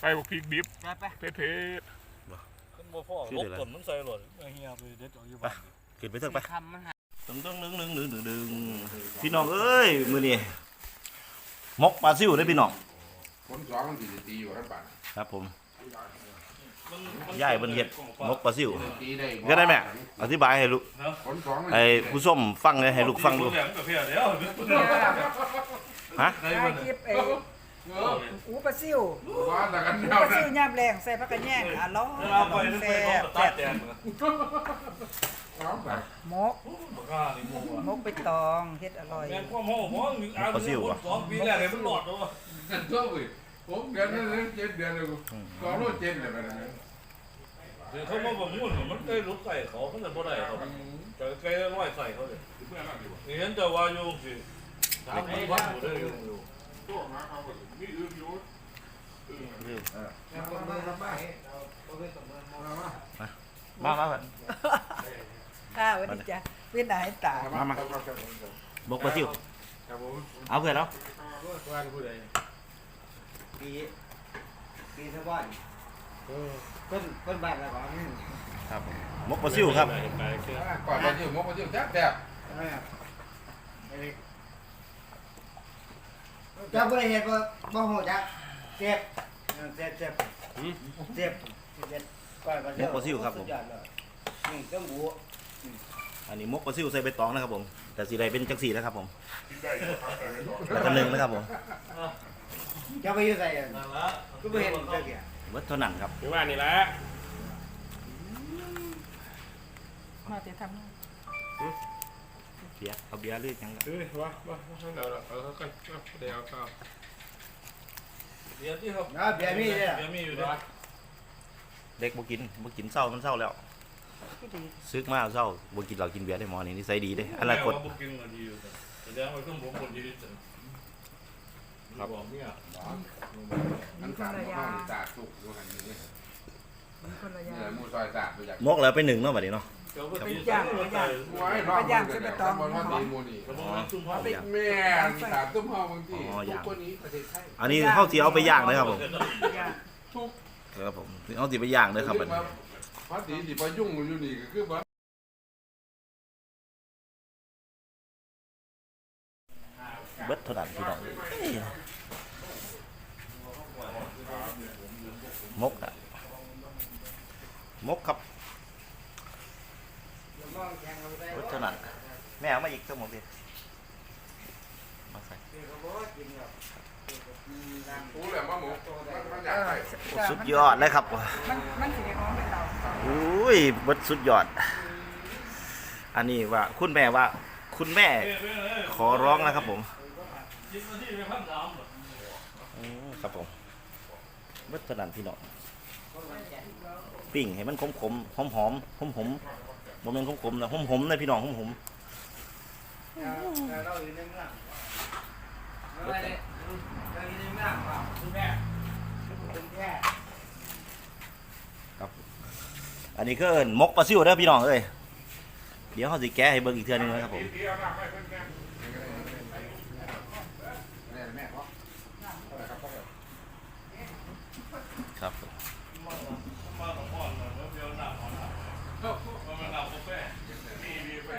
ไปบอกพริกดิบไปไปเทศขึ้นบ่พ่อลบต้นมันใส่หลดเฮียไปเด็ดเอาอยู่บ้านขึ้นไปเถอะไปคำมันหาตึงตึงดึงดึงดึงดึงดึงพี่น้องเอ้ยมือนี่มกปลาซิวได้อพี่น้องคนสองมันสิตีอยู่ครับบ้านครับผมย่ายเพิ่นเฮ็ดมกปลาซิวตีได้ก็ได้แม่อธิบายให้ลูกคนสองมันไอ้ผู้ส้มฟังเลยให้ลูกฟังดูแหลมกับเพียเดี๋ยวฮะ ได้ถ่าบ่ยคลิปไอ้อูปลาซิวว่าแต่กันอูเดียวปลานะซิวยามแรงใส่ผักกระแยงอะร้อนเอาไปนั่นไปแซ่เขาบตัแซ่ดบแดงเอาไปมกบ่กล้านี่หมู่อะมกไปตองเฮ็ดอร่อยแม่นความโหมองอ่านสองปีแรกเลยมันหลอดแล้วนั่นตัวเว้ยผมเดือนนั้นเจ็ดเดือนเลยกูสองโลเจ็ดเลยไปนะเดี๋ยวเขามาบ่มุ่นมันเคยลุกใส่เขาเขาจะบ่ได้เขาจะเคยร้อยใส่เขาเลยนี่เห็นจะว่าอยู่สิถามว่าบ่ได้อยู่ มามาข้าววันนี้จ้ะเวียนหน้าให้ตามกปลาซิวเอาเพื่อนแล้วปีปีสะบ้านเพิ่นเพิ่นบ้านอะไรบ้างครับผมมกปลาซิวครับก่อนจะจิ้มมกมาจิ้มแซ่บแซ่บเจ้าบ่ได้เฮ็ดบ่บ่ฮู้จักเจ็บเจ็บเจ็บเจ็บเจ็บก้อยปลาซิวมกปลาซิวครับผม สุดยอดเลยนี่เครื่องหมูอันนี้มกปลาซิวใส่ใบตองนะครับผมแต่สีใดเป็นจังสีนะครับผมแล้วก็หนึ่งนะครับผมเจ้าไปอยู่ไสอะนั่นละก็บ่เห็นจักเที่ยเบิดเท่านั้นครับๆที่ว่านี่แหละมาแต่ทำ เบียร์เอาเบียร์หรือยังครับเฮ้ยว่าว่าเดี๋ยวเออกันเดี๋ยวก็เดี๋ยวที่ครับนะเบียร์มีเด้อเดี๋ยวมีอยู่ด้อเด็กบ่กินบ่กินเศร้ามันเศร้าแล้วซึกมาเศร้าบ่กินเหล้ากินเบียร์ได้หมอนี่นิสัยดีเด้ออะไรกดบุกินมาดีอยู่แสดงว่าเครื่องผมคนดีที่สุดครับ อกเนี่ยอันสามห้องสาดสุกดูหันนี่มีคนละอนี่ย่างแหมูซอยสาดไปจาก มกแล้วไปหนึ่งเนาะบัดนี้เนาะ เจ้าก็ตีจ้างมาจ่ายไว้รอบนึงเลยนะบอลว่าตีมูนี่กระบอกซุ่มพ่อเอาไปแม่สามตุ้มห้องบางทีทุกคนนี้ประเทศไทยอันนี้เฮาสิเอาไปย่างเด้อครับผมทุกครับผมเฮาสิไปย่างเด้อครับบันี้พอดีสิไปยุ่งอยู่นี่ก็คือว่าเบิดเท่านั้นพี่น้องมกอะมกครับเบิดเท่านั้นแม่เอามาอีกครับผมพี่มาใส่ รู้แหละว่าหมูมันอยากเออใส่จ้ะสุดยอดเลยครับมันมันสิของเป็นเราอุ้ยเบิดสุดยอด อันนี้ว่าคุณแม่ว่า คุณแม่ขอร้องนะครับผมยิบมาที่เป็นพันสามอืมครับผมเบิดเท่านั้นพี่น้องปิ้งให้มันขมขมหอมหอมหอมหอมๆบ่แม่นขมขมๆนะหอมหอมๆนะพี่น้องหอมหอม เราอยู่ในเมืองเราอยู่ในเมืองเปล่าคุณแม่คุณแม่ๆอันนี้ก็เอินมกปลาซิวเด้อพี่น้องเอ้ยเดี๋ยวเขาสิแกะให้เบิ่งอีกเทื่อนึงนะครับผม แม่แม่เขา ครับ มาของพ่อแล้วเดี๋ยวหนักของหนักมันหนักกาแฟมีมีไป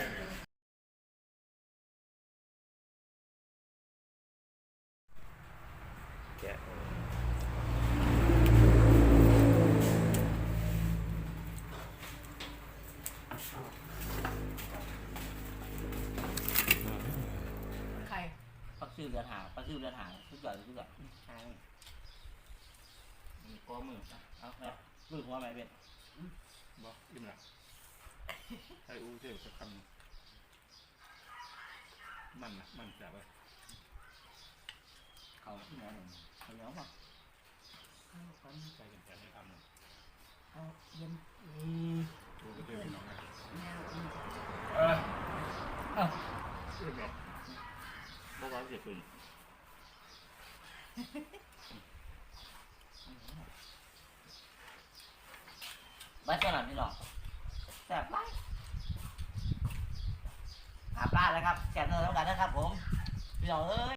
แกะปัก ซิวเดือนหางปักซิวเดือนหางทุกอย่างทุกอย่างใช่มีก้อมือเอาแม่มือหัวแม่เป็นบอกอิ่มละไอ้อูเจ้าจะคำมันนะมันจะไปเขาที่ไหนหนึ่งเขาเลี้ยวป่ะใจกันแต่ไม่ทำเอาเย็นดูก็เพื่อนน้องนะเออเพื่อ พวกเราเสียปืนบ้านเจ้าหน้าพี่น้อกแซ่บมากหาปลาแล้วครับแซ่บเนื้อแล้วกันนะครับผมพี่น้องเอ้ย